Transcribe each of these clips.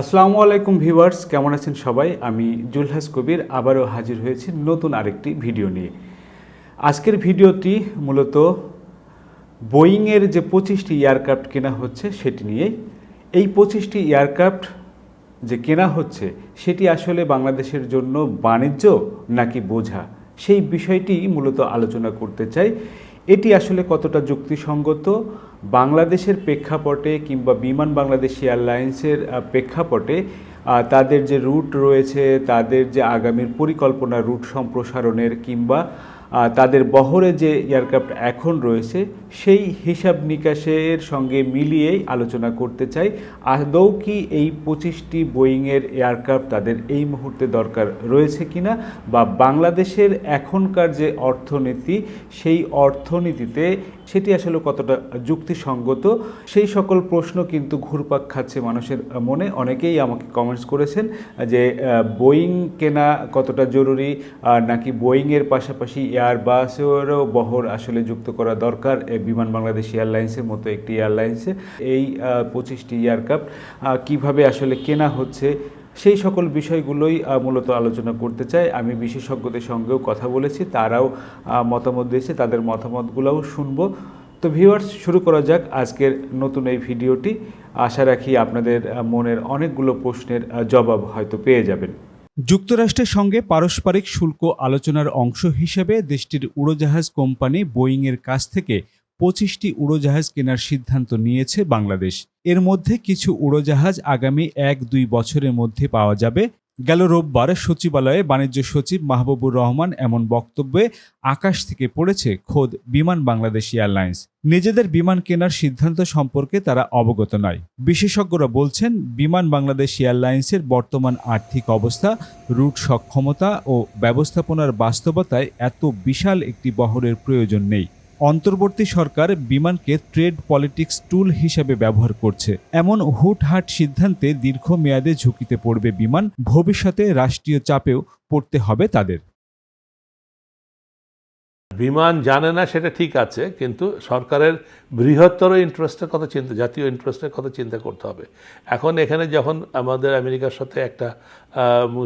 আসসালামু আলাইকুম ভিউয়ার্স, কেমন আছেন সবাই? আমি জুলহাস কবির, আবারও হাজির হয়েছি নতুন আরেকটি ভিডিও নিয়ে। আজকের ভিডিওটি মূলত বোয়িংয়ের যে পঁচিশটি এয়ারক্রাফট কেনা হচ্ছে সেটি নিয়ে এই পঁচিশটি এয়ারক্রাফট যে কেনা হচ্ছে, সেটি আসলে বাংলাদেশের জন্য বাণিজ্য নাকি বোঝা? সেই বিষয়টি মূলত আলোচনা করতে চাই। এটি আসলে কতটা যুক্তিসঙ্গত? বাংলাদেশের প্রেক্ষাপটে কিংবা বিমান বাংলাদেশ এয়ারলাইন্সের প্রেক্ষাপটে তাদের যে রুট রয়েছে, তাদের যে আগামীর পরিকল্পনা রুট সম্প্রসারণের কিংবা তাদের বহরে যে এয়ারক্রাফট এখন রয়েছে, সেই হিসাব নিকাশের সঙ্গে মিলিয়েই আলোচনা করতে চাই। আদৌ কি এই পঁচিশটি বোয়িংয়ের এয়ারক্রাফট তাদের এই মুহূর্তে দরকার রয়েছে কিনা বা বাংলাদেশের এখনকার যে অর্থনীতি, সেই অর্থনীতিতে সেটি আসলে কতটা যুক্তিসঙ্গত, সেই সকল প্রশ্ন কিন্তু ঘুরপাক খাচ্ছে মানুষের মনে। অনেকেই আমাকে কমেন্টস করেছেন যে বোয়িং কেনা কতটা জরুরি, আর নাকি বোয়িংয়ের পাশাপাশি এয়ারবাসেরও বহর আসলে যুক্ত করা দরকার বিমান বাংলাদেশ এয়ারলাইন্সের মতো একটি এয়ারলাইন্সে এই পঁচিশটি এয়ারক্রাফট কীভাবে আসলে কেনা হচ্ছে সেই সকল বিষয়গুলোই মূলত আলোচনা করতে চাই। আমি বিশেষজ্ঞদের সঙ্গেও কথা বলেছি, তারাও মতামত দিয়েছে, তাদের মতামতগুলোও শুনব। তো ভিউয়ার্স, শুরু করা যাক আজকের নতুন এই ভিডিওটি। আশা রাখি আপনাদের মনের অনেকগুলো প্রশ্নের জবাব হয়তো পেয়ে যাবেন। যুক্তরাষ্ট্রের সঙ্গে পারস্পরিক শুল্ক আলোচনার অংশ হিসেবে দেশটির উড়োজাহাজ কোম্পানি বোয়িংয়ের কাছ থেকে পঁচিশটি উড়োজাহাজ কেনার সিদ্ধান্ত নিয়েছে বাংলাদেশ। এর মধ্যে কিছু উড়োজাহাজ আগামী এক দুই বছরের মধ্যে পাওয়া যাবে। গেল রোববার সচিবালয়ে বাণিজ্য সচিব মাহবুবুর রহমান এমন বক্তব্যে আকাশ থেকে পড়েছে খোদ বিমান বাংলাদেশ এয়ারলাইন্স। নিজেদের বিমান কেনার সিদ্ধান্ত সম্পর্কে তারা অবগত নয়। বিশেষজ্ঞরা বলছেন, বিমান বাংলাদেশ এয়ারলাইন্সের বর্তমান আর্থিক অবস্থা, রুট সক্ষমতা ও ব্যবস্থাপনার বাস্তবতায় এত বিশাল একটি বহরের প্রয়োজন নেই। অন্তর্বর্তী সরকার বিমানকে ট্রেড পলিটিক্স টুল হিসেবে ব্যবহার করছে। এমন হুটহাট সিদ্ধান্তে দীর্ঘমেয়াদে ঝুঁকিতে পড়বে বিমান, ভবিষ্যতে রাষ্ট্রীয় চাপেও পড়তে হবে তাদের। বিমান জানে না সেটা ঠিক আছে, কিন্তু সরকারের বৃহত্তর ইন্টারেস্টের কথা চিন্তা, জাতীয় ইন্টারেস্টের কথা চিন্তা করতে হবে। এখন এখানে যখন আমাদের আমেরিকার সাথে একটা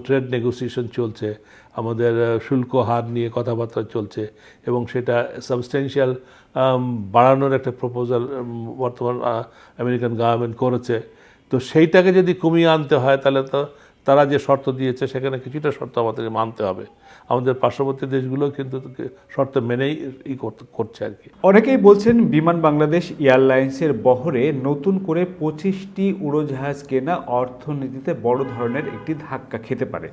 ট্রেড নেগোসিয়েশন চলছে, আমাদের শুল্ক হার নিয়ে কথাবার্তা চলছে, এবং সেটা সাবস্টেন্সিয়াল বাড়ানোর একটা প্রপোজাল বর্তমান আমেরিকান গভর্নমেন্ট করেছে, তো সেইটাকে যদি কমিয়ে আনতে হয়, তাহলে তো তারা যে শর্ত দিয়েছে, সেখানে কিছুটা শর্ত আমাদেরকে মানতে হবে। আমাদের পার্শ্ববর্তী দেশগুলো কিন্তু শর্ত মেনেই ই করছে আর কি। অনেকেই বলছেন বিমান বাংলাদেশ এয়ারলাইন্সের বহরে নতুন করে পঁচিশটি উড়োজাহাজ কেনা অর্থনীতিতে বড় ধরনের একটি ধাক্কা খেতে পারে।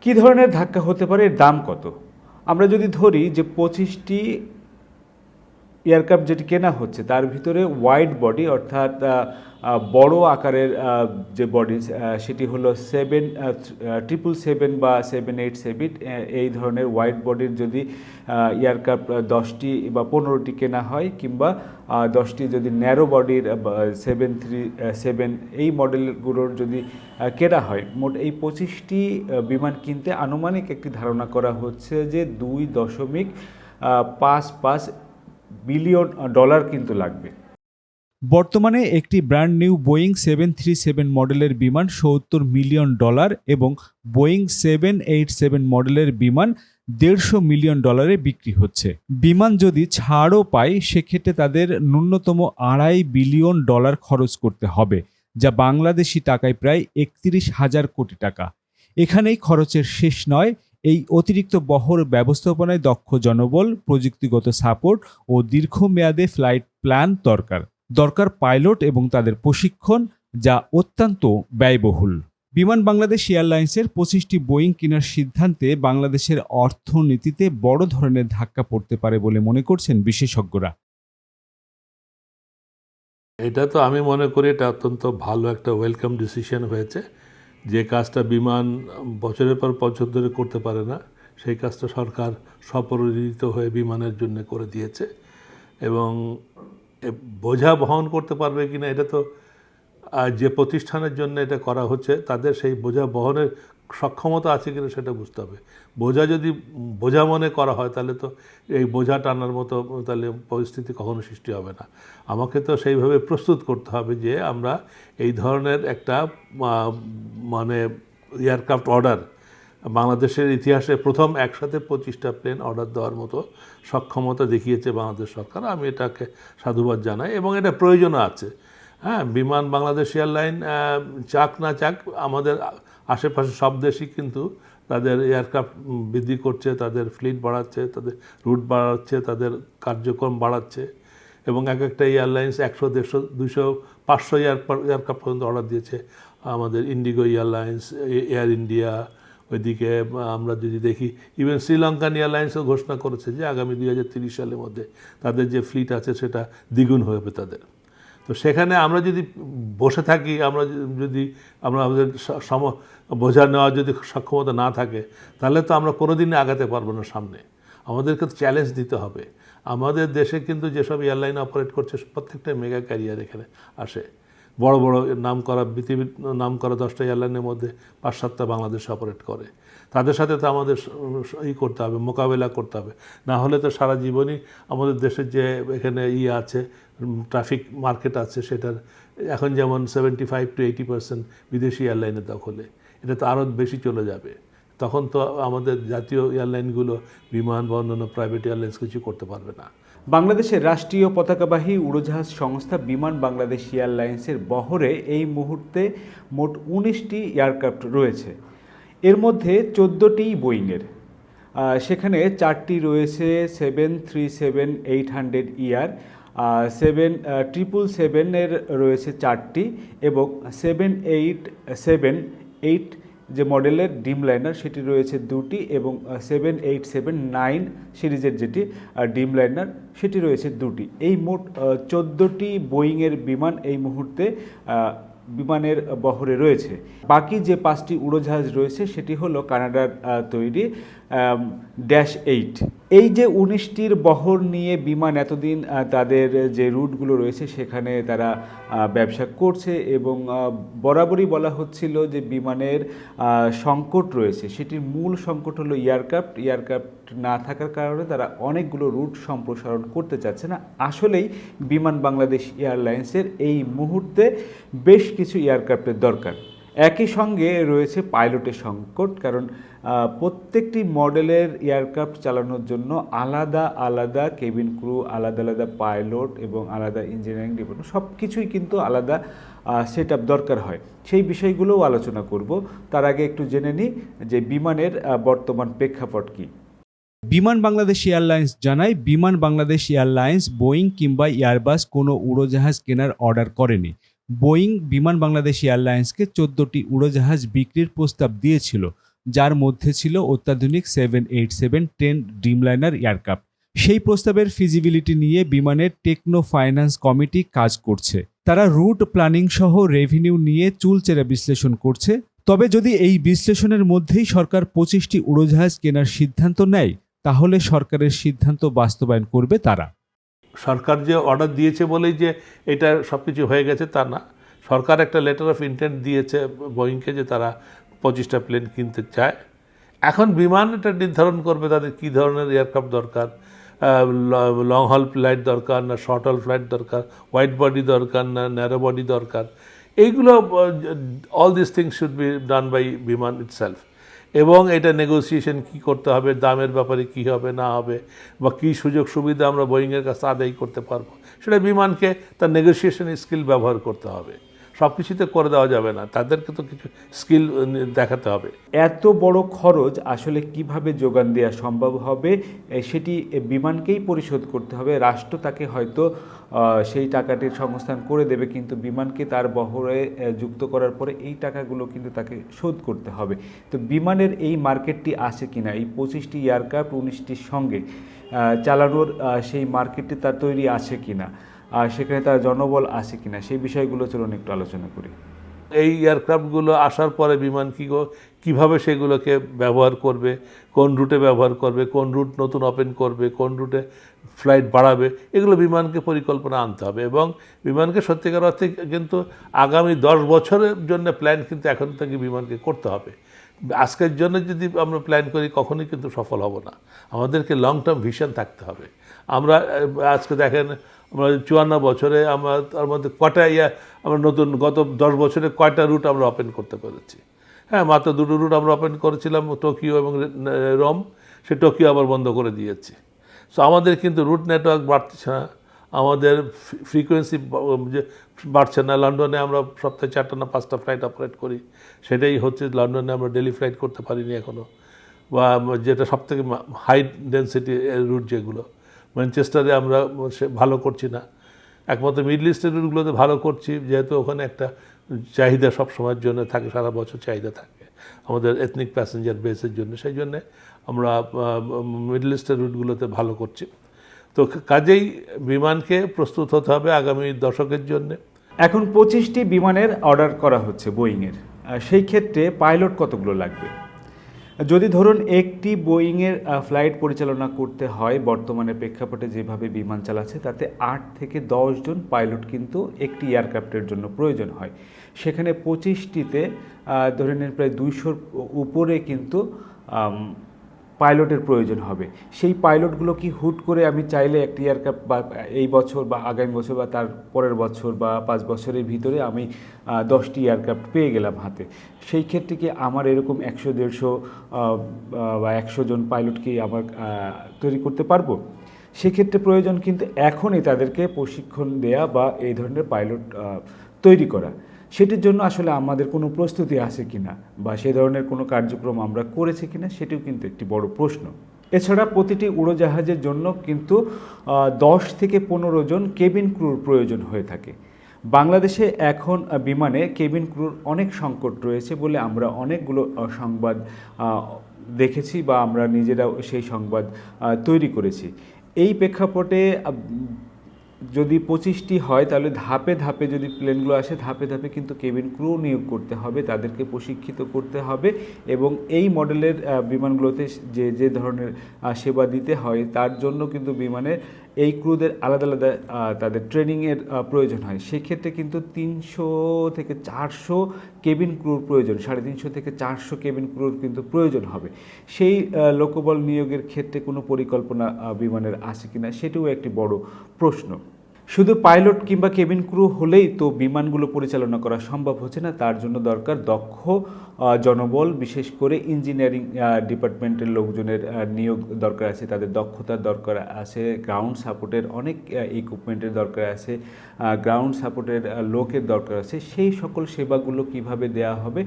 কি ধরনের ধাক্কা হতে পারে? দাম কত? আমরা যদি ধরি যে পঁচিশটি এয়ারক্রাফট যেটি কেনা হচ্ছে, তার ভিতরে ওয়াইড বডি অর্থাৎ বড় আকারের যে বডি সেটি হলো সেভেন ট্রিপল সেভেন বা সেভেন এইট সেভেন এই ধরনের ওয়াইড বডির যদি এয়ারক্রাফট দশটি বা পনেরোটি কেনা হয় কিংবা দশটি যদি ন্যারো বডির সেভেন থ্রি সেভেন এই মডেলগুলোর যদি কেনা হয়, মোট এই পঁচিশটি বিমান কিনতে আনুমানিক একটি ধারণা করা হচ্ছে যে দুই দশমিক পাঁচ পাঁচ বিলিয়ন ডলার কিন্তু লাগবে। বর্তমানে একটি brand new Boeing seven three seven মডেলের বিমান সত্তর মিলিয়ন ডলার এবং বোয়িং সেভেন এইট সেভেন মডেলের বিমান দেড়শো মিলিয়ন ডলারে বিক্রি হচ্ছে। বিমান যদি ছাড়ও পায়, সেক্ষেত্রে তাদের ন্যূনতম আড়াই বিলিয়ন ডলার খরচ করতে হবে, যা বাংলাদেশি টাকায় প্রায় একত্রিশ হাজার কোটি টাকা। এখানেই খরচের শেষ নয় এই অতিরিক্ত বহর ব্যবস্থাপনায় দক্ষ জনবল, প্রযুক্তিগত সাপোর্ট ও দীর্ঘমেয়াদে ফ্লাইট প্ল্যান দরকার। দরকার পাইলট এবং তাদের প্রশিক্ষণ যা অত্যন্ত ব্যয়বহুল। বিমান বাংলাদেশ এয়ারলাইন্সের পঁচিশটি বোয়িং কেনার সিদ্ধান্তে বাংলাদেশের অর্থনীতিতে বড় ধরনের ধাক্কা পড়তে পারে বলে মনে করছেন বিশেষজ্ঞরা। এটা তো আমি মনে করি এটা অত্যন্ত ভালো একটা ওয়েলকাম ডিসিশন হয়েছে। যে কাজটা বিমান বছরের পর বছর ধরে করতে পারে না, সেই কাজটা সরকার স্বপরিচিত হয়ে বিমানের জন্য করে দিয়েছে এবং বোঝা বহন করতে পারবে কি না এটা তো যে প্রতিষ্ঠানের জন্য এটা করা হচ্ছে, তাদের সেই বোঝা বহনের সক্ষমতা আছে কিনা সেটা বুঝতে হবে। বোঝা যদি বোঝা মনে করা হয় তাহলে তো এই বোঝা টানার মতো তাহলে পরিস্থিতি কখনো সৃষ্টি হবে না। আমাকে তো সেইভাবে প্রস্তুত করতে হবে যে আমরা এই ধরনের একটা মানে এয়ারক্রাফট অর্ডার বাংলাদেশের ইতিহাসে প্রথম একসাথে পঁচিশটা প্লেন অর্ডার দেওয়ার মতো সক্ষমতা দেখিয়েছে বাংলাদেশ সরকার। আমি এটাকে সাধুবাদ জানাই এবং এটা প্রয়োজনও আছে। হ্যাঁ বিমান বাংলাদেশ এয়ারলাইন চাক না চাক আমাদের আশেপাশে সব দেশই কিন্তু তাদের এয়ারক্রাফট বৃদ্ধি করছে, তাদের ফ্লিট বাড়াচ্ছে, তাদের রুট বাড়াচ্ছে, তাদের কার্যক্রম বাড়াচ্ছে এবং এক একটা এয়ারলাইন্স একশো, দেড়শো দুশো পাঁচশো এয়ার এয়ারক্রাফট পর্যন্ত অর্ডার দিয়েছে। আমাদের ইন্ডিগো এয়ারলাইন্স এয়ার ইন্ডিয়া ওইদিকে আমরা যদি দেখি ইভেন শ্রীলঙ্কান এয়ারলাইন্সও ঘোষণা করেছে যে আগামী দুই সালের মধ্যে তাদের যে ফ্লিট আছে সেটা দ্বিগুণ হবে তাদের। তো সেখানে আমরা যদি বসে থাকি, আমরা যদি, আমরা আমাদের সম বোঝা নেওয়ার যদি সক্ষমতা না থাকে, তাহলে তো আমরা কোনোদিনই আগাতে পারব না সামনে। আমাদেরকে তো চ্যালেঞ্জ দিতে হবে। আমাদের দেশে কিন্তু যেসব এয়ারলাইন অপারেট করছে, প্রত্যেকটা মেগা ক্যারিয়ার এখানে আসে। বড় বড় নাম করা পৃথিবীর নাম করা দশটা এয়ারলাইনের মধ্যে পাঁচ, সাতটা বাংলাদেশ অপারেট করে। তাদের সাথে তো আমাদের ই করতে হবে, মোকাবেলা করতে হবে। না হলে তো সারা জীবনই আমাদের দেশের যে এখানে ইয়ে আছে ট্রাফিক মার্কেট আছে, সেটার এখন যেমন seventy five to eighty percent বিদেশি এয়ারলাইনের দখলে, এটা তো আরও বেশি চলে যাবে। তখন তো আমাদের জাতীয় এয়ারলাইনগুলো বিমান বা অন্যান্য প্রাইভেট এয়ারলাইন্স কিছু করতে পারবে না। বাংলাদেশের রাষ্ট্রীয় পতাকাবাহী উড়োজাহাজ সংস্থা বিমান বাংলাদেশ এয়ারলাইন্সের বহরে এই মুহূর্তে মোট উনিশটি এয়ারক্রাফট রয়েছে। এর মধ্যে চোদ্দোটি বোয়িংয়ের সেখানে চারটি রয়েছে seven three seven eight hundred ইয়ার সেভেন ট্রিপল সেভেনের রয়েছে চারটি এবং সেভেন এইট সেভেন এইট যে মডেলের ডিম লাইনার সেটি রয়েছে দুটি এবং সেভেন এইট সেভেন নাইন সিরিজের যেটি ডিম লাইনার সেটি রয়েছে দুটি। এই মোট চোদ্দোটি বোয়িংয়ের বিমান এই মুহূর্তে বিমানের বহরে রয়েছে। বাকি যে পাঁচটি উড়োজাহাজ রয়েছে সেটি হলো কানাডার তৈরি ড্যাশ এইট এই যে উনিশটির বহর নিয়ে বিমান এতদিন তাদের যে রুটগুলো রয়েছে, সেখানে তারা ব্যবসা করছে এবং বরাবরই বলা হচ্ছিল যে বিমানের সংকট রয়েছে। সেটির মূল সংকট হলো এয়ারক্রাফট। এয়ারক্রাফট না থাকার কারণে তারা অনেকগুলো রুট সম্প্রসারণ করতে চাচ্ছে না। আসলেই বিমান বাংলাদেশ এয়ারলাইন্সের এই মুহূর্তে বেশ কিছু এয়ারক্রাফটের দরকার। একই সঙ্গে রয়েছে পাইলটের সংকট, কারণ প্রত্যেকটি মডেলের এয়ারক্রাফট চালানোর জন্য আলাদা আলাদা কেবিন ক্রু, আলাদা আলাদা পাইলট এবং আলাদা ইঞ্জিনিয়ারিং ডিপার্টমেন্ট সব কিছুই কিন্তু আলাদা সেট দরকার হয়। সেই বিষয়গুলোও আলোচনা করব। তার আগে একটু জেনে নিই যে বিমানের বর্তমান প্রেক্ষাপট কী। বিমান বাংলাদেশ এয়ারলাইন্স জানায়, বিমান বাংলাদেশ এয়ারলাইন্স, বোয়িং কিংবা এয়ারবাস কোনো উড়োজাহাজ কেনার অর্ডার করেনি। বোয়িং বিমান বাংলাদেশ এয়ারলাইন্সকে চোদ্দটি উড়োজাহাজ বিক্রির প্রস্তাব দিয়েছিল, যার মধ্যে ছিল অত্যাধুনিক seven eight seven ten Dreamliner aircraft. সেই প্রস্তাবের ফিজিবিলিটি নিয়ে বিমানের টেকনো ফাইন্যান্স কমিটি কাজ করছে। তারা রুট প্ল্যানিং সহ রেভিনিউ নিয়ে চুলচেরা বিশ্লেষণ করছে। তবে যদি এই বিশ্লেষণের মধ্যেই সরকার পঁচিশটি উড়োজাহাজ কেনার সিদ্ধান্ত নেয়, তাহলে সরকারের সিদ্ধান্ত বাস্তবায়ন করবে তারা। সরকার যে অর্ডার দিয়েছে বলেই যে এটা সব কিছু হয়ে গেছে, তা না। সরকার একটা লেটার অফ ইন্টেন্ট দিয়েছে বোয়িংকে যে তারা পঁচিশটা প্লেন কিনতে চায়। এখন বিমান এটা নির্ধারণ করবে, তাদের কী ধরনের এয়ারক্রাফট দরকার লং হল ফ্লাইট দরকার না শর্ট হল ফ্লাইট দরকার হোয়াইট বডি দরকার না ন্যারো বডি দরকার? এইগুলো all this things should be done by Biman itself এবং এটা নেগোসিয়েশন কি করতে হবে, দামের ব্যাপারে কি হবে, না হবে, বা কি সুযোগ সুবিধা আমরা বোয়িংয়ের কাছে আদায় করতে পারব, সেটা বিমানকে তার নেগোসিয়েশন স্কিল ব্যবহার করতে হবে। সব কিছুতে করে দেওয়া যাবে না। তাদেরকে তো কিছু স্কিল দেখাতে হবে। এত বড় খরচ আসলে কীভাবে যোগান দেওয়া সম্ভব হবে সেটি বিমানকেই পরিশোধ করতে হবে। রাষ্ট্র তাকে হয়তো সেই টাকাটির সংস্থান করে দেবে, কিন্তু বিমানকে তার বহরে যুক্ত করার পরে এই টাকাগুলো কিন্তু তাকে শোধ করতে হবে। তো বিমানের এই মার্কেটটি আছে কিনা? এই পঁচিশটি এয়ারক্রাফট উনিশটির সঙ্গে চালানোর সেই মার্কেটটি তার তৈরি আছে কিনা? আর সেখানে তার জনবল আছে কিনা, সেই বিষয়গুলো চলুন একটু আলোচনা করি। এই এয়ারক্রাফটগুলো আসার পরে বিমান কী কীভাবে সেগুলোকে ব্যবহার করবে, কোন রুটে ব্যবহার করবে, কোন রুট নতুন ওপেন করবে, কোন রুটে ফ্লাইট বাড়াবে, এগুলো বিমানকে পরিকল্পনা আনতে হবে এবং বিমানকে সত্যিকার অর্থে কিন্তু আগামী দশ বছরের জন্য প্ল্যান কিন্তু এখন থেকে বিমানকে করতে হবে। আজকের জন্য যদি আমরা প্ল্যান করি, কখনোই কিন্তু সফল হব না। আমাদেরকে লং টার্ম ভিশন থাকতে হবে। আমরা আজকে দেখেন আমরা চুয়ান্ন বছরে আমরা তার মধ্যে কটা ইয়া, আমরা নতুন গত দশ বছরে কয়টা রুট আমরা ওপেন করতে পেরেছি। হ্যাঁ মাত্র দুটো রুট আমরা ওপেন করেছিলাম, টোকিও এবং রোম। সে টোকিও আবার বন্ধ করে দিয়েছি। সো আমাদের কিন্তু রুট নেটওয়ার্ক বাড়ছে না। আমাদের ফ্রিকোয়েন্সি যে, বাড়ছে না। লন্ডনে আমরা সপ্তাহে চারটা না পাঁচটা ফ্লাইট অপারেট করি। সেটাই হচ্ছে লন্ডনে আমরা ডেলি ফ্লাইট করতে পারিনি এখনও বা, যেটা সবথেকে হাই ডেন্সিটি রুট যেগুলো। ম্যানচেস্টারে আমরা ভালো করছি না। একমাত্র মিডল ইস্টের রুটগুলোতে ভালো করছি, যেহেতু ওখানে একটা চাহিদা সব সময়ের জন্য থাকে, সারা বছর চাহিদা থাকে আমাদের এথনিক প্যাসেঞ্জার বেসের জন্য। সেই জন্যে আমরা মিডল ইস্টের রুটগুলোতে ভালো করছি। তো কাজেই বিমানকে প্রস্তুত হতে হবে আগামী দশকের জন্যে। এখন পঁচিশটি বিমানের অর্ডার করা হচ্ছে বোয়িংয়ের সেই ক্ষেত্রে পাইলট কতগুলো লাগবে? যদি ধরুন একটি বোয়িংয়ের ফ্লাইট পরিচালনা করতে হয় বর্তমানে প্রেক্ষাপটে যেভাবে বিমান চালাচ্ছে, তাতে আট থেকে জন পাইলট কিন্তু একটি এয়ারক্রাফটের জন্য প্রয়োজন হয়। সেখানে পঁচিশটিতে ধরে নিন প্রায় দুইশোর উপরে কিন্তু পাইলটের প্রয়োজন হবে। সেই পাইলটগুলো কি হুট করে আমি চাইলে একটি এয়ারক্রাফট বা এই বছর বা আগামী বছর বা তার পরের বছর বা পাঁচ বছরের ভিতরে আমি দশটি এয়ারক্রাফট পেয়ে গেলাম হাতে। সেই ক্ষেত্রে কি আমার এরকম একশো, দেড়শো বা একশো জন পাইলট কি আমার তৈরি করতে পারব? সেক্ষেত্রে প্রয়োজন কিন্তু এখনই তাদেরকে প্রশিক্ষণ দেয়া বা এই ধরনের পাইলট তৈরি করা। সেটির জন্য আসলে আমাদের কোনো প্রস্তুতি আছে কিনা বা সে ধরনের কোনো কার্যক্রম আমরা করেছি কিনা সেটিও কিন্তু একটি বড় প্রশ্ন। এছাড়া প্রতিটি উড়োজাহাজের জন্য কিন্তু দশ থেকে পনেরো জন কেবিন ক্রুর প্রয়োজন হয়ে থাকে। বাংলাদেশে এখন বিমানে কেবিন ক্রুর অনেক সংকট রয়েছে বলে আমরা অনেকগুলো সংবাদ দেখেছি বা আমরা নিজেরাও সেই সংবাদ তৈরি করেছি। এই প্রেক্ষাপটে যদি পঁচিশটি হয়, তাহলে ধাপে ধাপে যদি প্লেনগুলো আসে, ধাপে ধাপে কিন্তু কেবিন ক্রু নিয়োগ করতে হবে, তাদেরকে প্রশিক্ষিত করতে হবে এবং এই মডেলের বিমানগুলোতে যে যে ধরনের সেবা দিতে হয়, তার জন্য কিন্তু বিমানের এই ক্রুদের আলাদা আলাদা তাদের ট্রেনিংয়ের প্রয়োজন হয়। সেক্ষেত্রে কিন্তু তিনশো থেকে চারশো কেবিন ক্রুর প্রয়োজন। সাড়ে তিনশো থেকে চারশো কেবিন ক্রুর কিন্তু প্রয়োজন হবে। সেই লোকবল নিয়োগের ক্ষেত্রে কোনো পরিকল্পনা বিমানের আছে কিনা সেটিও একটি বড় প্রশ্ন। শুধু পাইলট কিংবা কেবিন ক্রু হলেই তো বিমানগুলো পরিচালনা করা সম্ভব হচ্ছে না। তার জন্য দরকার দক্ষ জনবল, বিশেষ করে ইঞ্জিনিয়ারিং ডিপার্টমেন্টের লোকজনের নিয়োগ দরকার আছে, তাদের দক্ষতার দরকার আছে গ্রাউন্ড সাপোর্টের অনেক ইকুইপমেন্টের দরকার আছে গ্রাউন্ড সাপোর্টের লোকের দরকার আছে, সেই সকল সেবাগুলো কীভাবে দেয়া হবে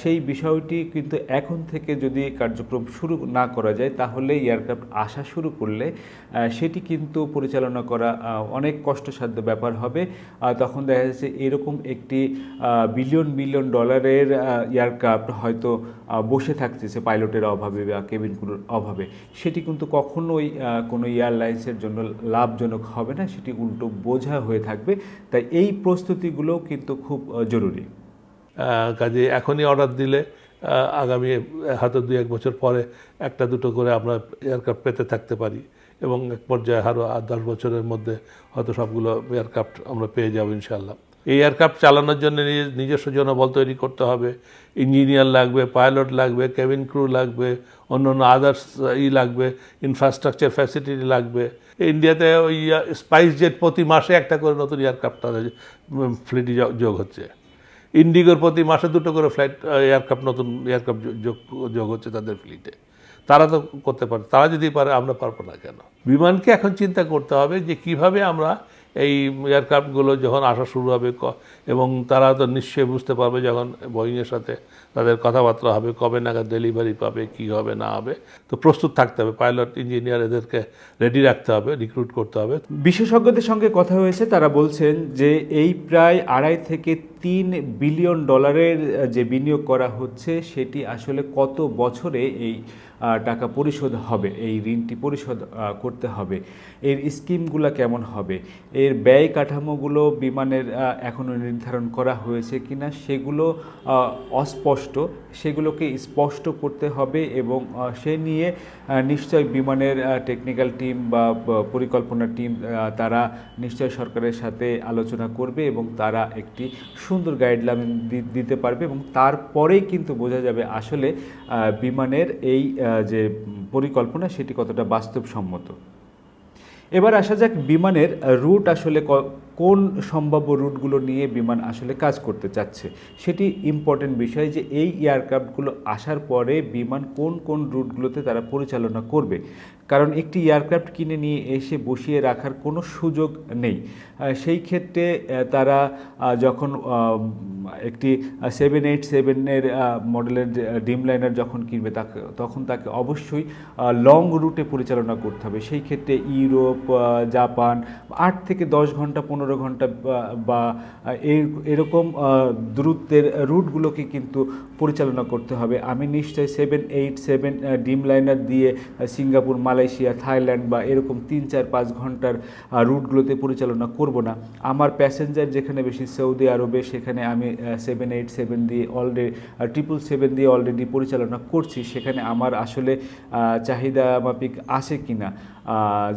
সেই বিষয়টি কিন্তু এখন থেকে যদি কার্যক্রম শুরু না করা যায়, তাহলে এয়ারক্রাফট আসা শুরু করলে সেটি কিন্তু পরিচালনা করা অনেক কষ্টসাধ্য ব্যাপার হবে। তখন দেখা যাচ্ছে এরকম একটি বিলিয়ন বিলিয়ন ডলারের এয়ারক্রাফট হয়তো বসে থাকতেছে পাইলটের অভাবে বা কেবিন ক্রুর অভাবে। সেটি কিন্তু কখনোই কোনো এয়ারলাইন্সের জন্য লাভজনক হবে না, সেটি উল্টো বোঝা হয়ে থাকবে। তাই এই প্রস্তুতিগুলো কিন্তু খুব জরুরি। কাজে, এখনই অর্ডার দিলে আগামী, হয়তো দুই এক বছর পরে একটা দুটো করে আমরা এয়ারক্রাফট পেতে থাকতে পারি এবং এক পর্যায়ে আরও আট দশ বছরের মধ্যে হয়তো সবগুলো এয়ারক্রাফট আমরা পেয়ে যাব ইনশাল্লাহ এই এয়ারক্রাফট চালানোর জন্য নিজে- নিজস্ব জনবল তৈরি করতে হবে। ইঞ্জিনিয়ার লাগবে পাইলট লাগবে কেবিন ক্রু লাগবে অন্য অন্য আদার্স ই লাগবে ইনফ্রাস্ট্রাকচার ফ্যাসিলিটি লাগবে। ইন্ডিয়াতে ওই স্পাইস জেট প্রতি মাসে একটা করে নতুন এয়ারক্রাফট ফ্লিটে যোগ হচ্ছে। ইন্ডিগোর প্রতি মাসে দুটো করে ফ্লাইট এয়ারক্রাফট নতুন এয়ারক্রাফট যোগ যোগ হচ্ছে তাদের ফ্লিটে তারা তো করতে পারে, তারা যদি পারে, আমরা পারব না কেন? বিমানকে এখন চিন্তা করতে হবে যে কীভাবে আমরা এই এয়ারক্রাফটগুলো যখন আসা শুরু হবে এবং তারা তো নিশ্চয়ই বুঝতে পারবে যখন বোয়িংয়ের সাথে তাদের কথাবার্তা হবে, কবে নাগাদ ডেলিভারি পাবে, কী হবে, না হবে, তো প্রস্তুত থাকতে হবে। পাইলট, ইঞ্জিনিয়ার এদেরকে রেডি রাখতে হবে, রিক্রুট করতে হবে। বিশেষজ্ঞদের সঙ্গে কথা হয়েছে, তারা বলছেন যে এই প্রায় আড়াই থেকে তিন বিলিয়ন ডলারের যে বিনিয়োগ করা হচ্ছে, সেটি আসলে কত বছরে এই টাকা পরিশোধ হবে, এই ঋণটি পরিশোধ করতে হবে। এর স্কিমগুলো কেমন হবে? এর ব্যয় কাঠামোগুলো বিমানের এখনও নির্ধারণ করা হয়েছে কিনা সেগুলো অস্পষ্ট। সেগুলোকে স্পষ্ট করতে হবে এবং সে নিয়ে নিশ্চয় বিমানের টেকনিক্যাল টিম বা পরিকল্পনা টিম তারা নিশ্চয় সরকারের সাথে আলোচনা করবে এবং তারা একটি সুন্দর গাইডলাইন দিতে পারবে এবং তারপরেই কিন্তু বোঝা যাবে আসলে বিমানের এই যে পরিকল্পনা সেটি কতটা বাস্তবসম্মত। এবার আসা যাক বিমানের রুট আসলে কোন সম্ভাব্য রুটগুলো নিয়ে বিমান আসলে কাজ করতে চাচ্ছে। সেটি ইম্পর্টেন্ট বিষয় যে এই এয়ারক্রাফটগুলো আসার পরে বিমান কোন কোন রুটগুলোতে তারা পরিচালনা করবে। কারণ একটি এয়ারক্রাফট কিনে নিয়ে এসে বসিয়ে রাখার কোনো সুযোগ নেই। সেই ক্ষেত্রে তারা যখন একটি সেভেন এইট সেভেনের মডেলের ডিম লাইনার যখন কিনবে, তাকে, তখন তাকে অবশ্যই লং রুটে পরিচালনা করতে হবে। সেই ক্ষেত্রে ইউরোপ জাপান আট থেকে দশ ঘণ্টা, পনেরো ঘণ্টা, বা- এরকম দূরত্বের রুটগুলোকে কিন্তু পরিচালনা করতে হবে। আমি নিশ্চয়ই seven eight seven Dreamliner দিয়ে সিঙ্গাপুর, মালয়েশিয়া, থাইল্যান্ড বা এরকম তিন চার পাঁচ ঘণ্টার রুটগুলোতে পরিচালনা করব না। আমার প্যাসেঞ্জার যেখানে বেশি, সৌদি আরবে, সেখানে আমি সেভেন এইট সেভেন দিয়ে অলরেডি ট্রিপল সেভেন দিয়ে অলরেডি পরিচালনা করছি, সেখানে আমার আসলে চাহিদা মাফিক আসে কি না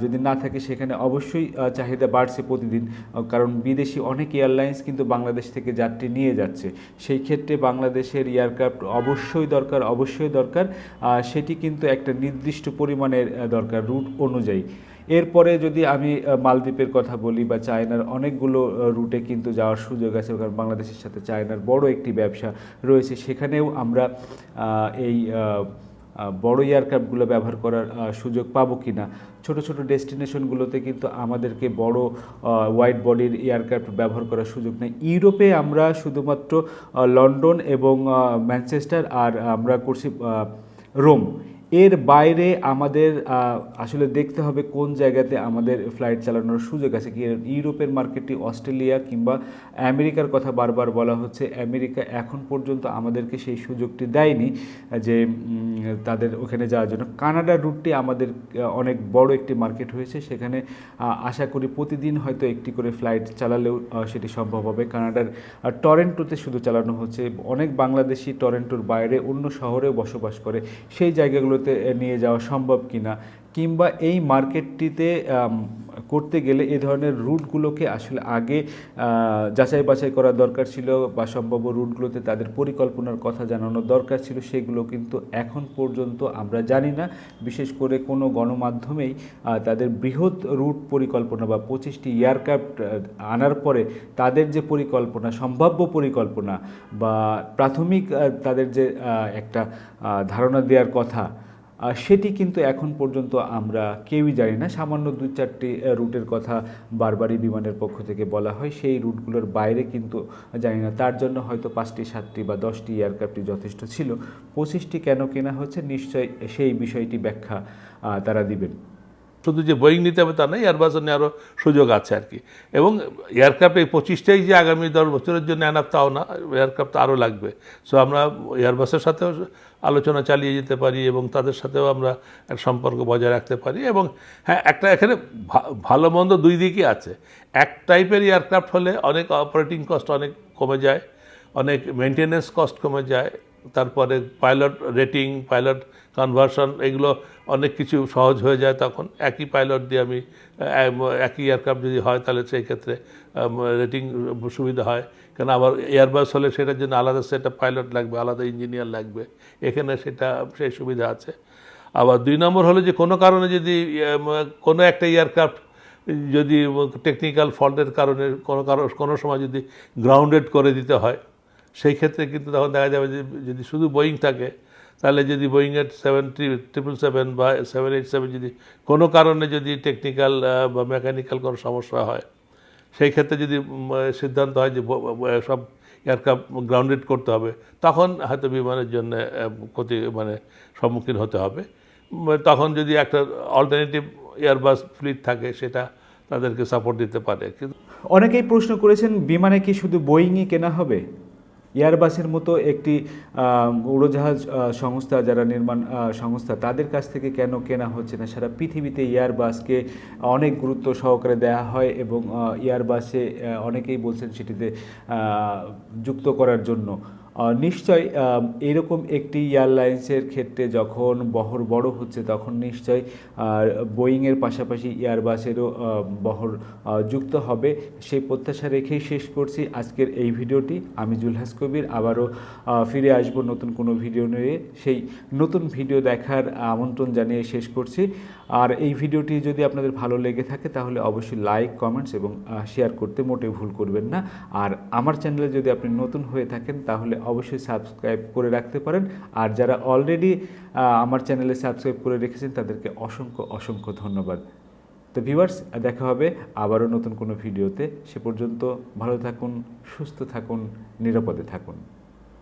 যদি না থাকে সেখানে অবশ্যই চাহিদা বাড়ছে প্রতিদিন কারণ বিদেশি অনেক এয়ারলাইন্স কিন্তু বাংলাদেশ থেকে যাত্রী নিয়ে যাচ্ছে। সেই ক্ষেত্রে বাংলাদেশের এয়ারক্রাফট অবশ্যই দরকার অবশ্যই দরকার সেটি কিন্তু একটা নির্দিষ্ট পরিমাণের দরকার, রুট অনুযায়ী। এরপরে যদি আমি মালদ্বীপের কথা বলি বা চায়নার অনেকগুলো রুটে কিন্তু যাওয়ার সুযোগ আছে, কারণ বাংলাদেশের সাথে চায়নার বড় একটি ব্যবসা রয়েছে। সেখানেও আমরা এই বড় এয়ারক্রাফটগুলো ব্যবহার করার সুযোগ পাবো কি না ছোটো ছোটো ডেস্টিনেশনগুলোতে কিন্তু আমাদেরকে বড় ওয়াইড বডির এয়ারক্রাফট ব্যবহার করার সুযোগ নেই। ইউরোপে আমরা শুধুমাত্র লন্ডন এবং ম্যানচেস্টার আর আমরা করছি রোম। এর বাইরে আমাদের আসলে দেখতে হবে কোন জায়গাতে আমাদের ফ্লাইট চালানোর সুযোগ আছে। কি ইউরোপের মার্কেটটি অস্ট্রেলিয়া কিংবা আমেরিকার কথা বারবার বলা হচ্ছে, আমেরিকা এখন পর্যন্ত আমাদেরকে সেই সুযোগটি দেয়নি যে তাদের ওখানে যাওয়ার জন্য। কানাডার রুটটি আমাদের অনেক বড় একটি মার্কেট হয়েছে। সেখানে আশা করি প্রতিদিন হয়তো একটি করে ফ্লাইট চালালেও সেটি সম্ভব হবে। কানাডার টরেন্টোতে শুধু চালানো হচ্ছে। অনেক বাংলাদেশি টরেন্টোর বাইরে অন্য শহরেও বসবাস করে। সেই জায়গাগুলোতে আহ, নিয়ে যাওয়া সম্ভব কিনা কিংবা এই মার্কেটটিতে করতে গেলে এ ধরনের রুটগুলোকে আসলে আগে যাচাই বাছাই করা দরকার ছিল বা সম্ভাব্য রুটগুলোতে তাদের পরিকল্পনার কথা জানানো দরকার ছিল সেগুলো কিন্তু এখন পর্যন্ত আমরা জানি না। বিশেষ করে কোনো গণমাধ্যমেই তাদের বৃহৎ রুট পরিকল্পনা বা পঁচিশটি এয়ারক্রাফট আনার পরে তাদের যে পরিকল্পনা সম্ভাব্য পরিকল্পনা বা প্রাথমিক তাদের যে একটা ধারণা দেওয়ার কথা সেটি কিন্তু এখন পর্যন্ত আমরা কেউই জানি না। সামান্য দু চারটি রুটের কথা বারবারই বিমানের পক্ষ থেকে বলা হয়। সেই রুটগুলোর বাইরে কিন্তু জানি না। তার জন্য হয়তো পাঁচটি, সাতটি বা দশটি এয়ারক্রাফটই যথেষ্ট ছিল। পঁচিশটি কেন কেনা হচ্ছে নিশ্চয় সেই বিষয়টি ব্যাখ্যা তারা দিবেন। শুধু যে বোয়িং নিতে হবে তা নয় এয়ারবাসও আরও সুযোগ আছে আর কি। এবং এয়ারক্রাফট এই পঁচিশটাই যে আগামী দশ বছরের জন্য আনার তাও না এয়ারক্রাফট আরও লাগবে। সো আমরা এয়ারবাসের সাথেও আলোচনা চালিয়ে যেতে পারি এবং তাদের সাথেও আমরা এক সম্পর্ক বজায় রাখতে পারি এবং হ্যাঁ একটা এখানে ভালো মন্দ দুই দিকই আছে। এক টাইপের এয়ারক্রাফট হলে অনেক অপারেটিং কস্ট অনেক কমে যায়, অনেক মেনটেনেন্স কস্ট কমে যায় তারপরে পাইলট রেটিং, পাইলট কনভার্সন, এগুলো অনেক কিছু সহজ হয়ে যায় তখন। একই পাইলট দিয়ে আমি একই এয়ারক্রাফট যদি হয় তাহলে সেই ক্ষেত্রে রেটিং সুবিধা হয়। কেন আবার এয়ারবাস হলে সেটার জন্য আলাদা সেট পাইলট লাগবে, আলাদা ইঞ্জিনিয়ার লাগবে। এখানে সেটা, সেই সুবিধা আছে। আবার দুই নম্বর হলো যে কোনো কারণে যদি কোনো একটা এয়ারক্রাফট যদি টেকনিক্যাল ফল্টের কারণে কোনো কারও কোনো সময় যদি গ্রাউন্ডেড করে দিতে হয় সেই ক্ষেত্রে কিন্তু তখন দেখা যাবে যে যদি শুধু বোয়িং থাকে, তাহলে যদি বোয়িংয়ের সেভেন ট্রি ট্রিপল সেভেন বা সেভেন এইট সেভেন যদি কোনো কারণে যদি টেকনিক্যাল বা মেকানিক্যাল কোনো সমস্যা হয়, সেই ক্ষেত্রে যদি সিদ্ধান্ত হয় যে সব এয়ারক্রাফট গ্রাউন্ডেড করতে হবে, তখন হয়তো বিমানের জন্য ক্ষতি মানে সম্মুখীন হতে হবে। তখন যদি একটা অল্টারনেটিভ এয়ারবাস ফ্লিট থাকে, সেটা তাদেরকে সাপোর্ট দিতে পারে। কিন্তু অনেকেই প্রশ্ন করেছেন, বিমানে কি শুধু বোয়িংই কেনা হবে? এয়ারবাসের মতো একটি উড়োজাহাজ সংস্থা, যারা নির্মাণ সংস্থা, তাদের কাছ থেকে কেন কেনা হচ্ছে না? সারা পৃথিবীতে এয়ারবাসকে অনেক গুরুত্ব সহকারে দেয়া হয় এবং এয়ারবাসে অনেকেই বলছেন সেটিতে যুক্ত করার জন্য। নিশ্চয় এরকম একটি এয়ারলাইন্সের ক্ষেত্রে যখন বহর বড় হচ্ছে, তখন নিশ্চয় বোয়িংয়ের পাশাপাশি এয়ারবাসেরও বহর যুক্ত হবে। সেই প্রত্যাশা রেখেই শেষ করছি আজকের এই ভিডিওটি। আমি জুলহাস কবির, আবারও ফিরে আসব নতুন কোনো ভিডিও নিয়ে। সেই নতুন ভিডিও দেখার আমন্ত্রণ জানিয়ে শেষ করছি। আর এই ভিডিওটি যদি আপনাদের ভালো লেগে থাকে, তাহলে অবশ্যই লাইক কমেন্টস এবং শেয়ার করতে মোটেই ভুল করবেন না। আর আমার চ্যানেলে যদি আপনি নতুন হয়ে থাকেন, তাহলে অবশ্যই সাবস্ক্রাইব করে রাখতে পারেন। আর যারা অলরেডি আমার চ্যানেলে সাবস্ক্রাইব করে রেখেছেন, তাদেরকে অসংখ্য অসংখ্য ধন্যবাদ। তো ভিউয়ার্স দেখা হবে আবারও নতুন কোনো ভিডিওতে। সে পর্যন্ত ভালো থাকুন, সুস্থ থাকুন, নিরাপদে থাকুন।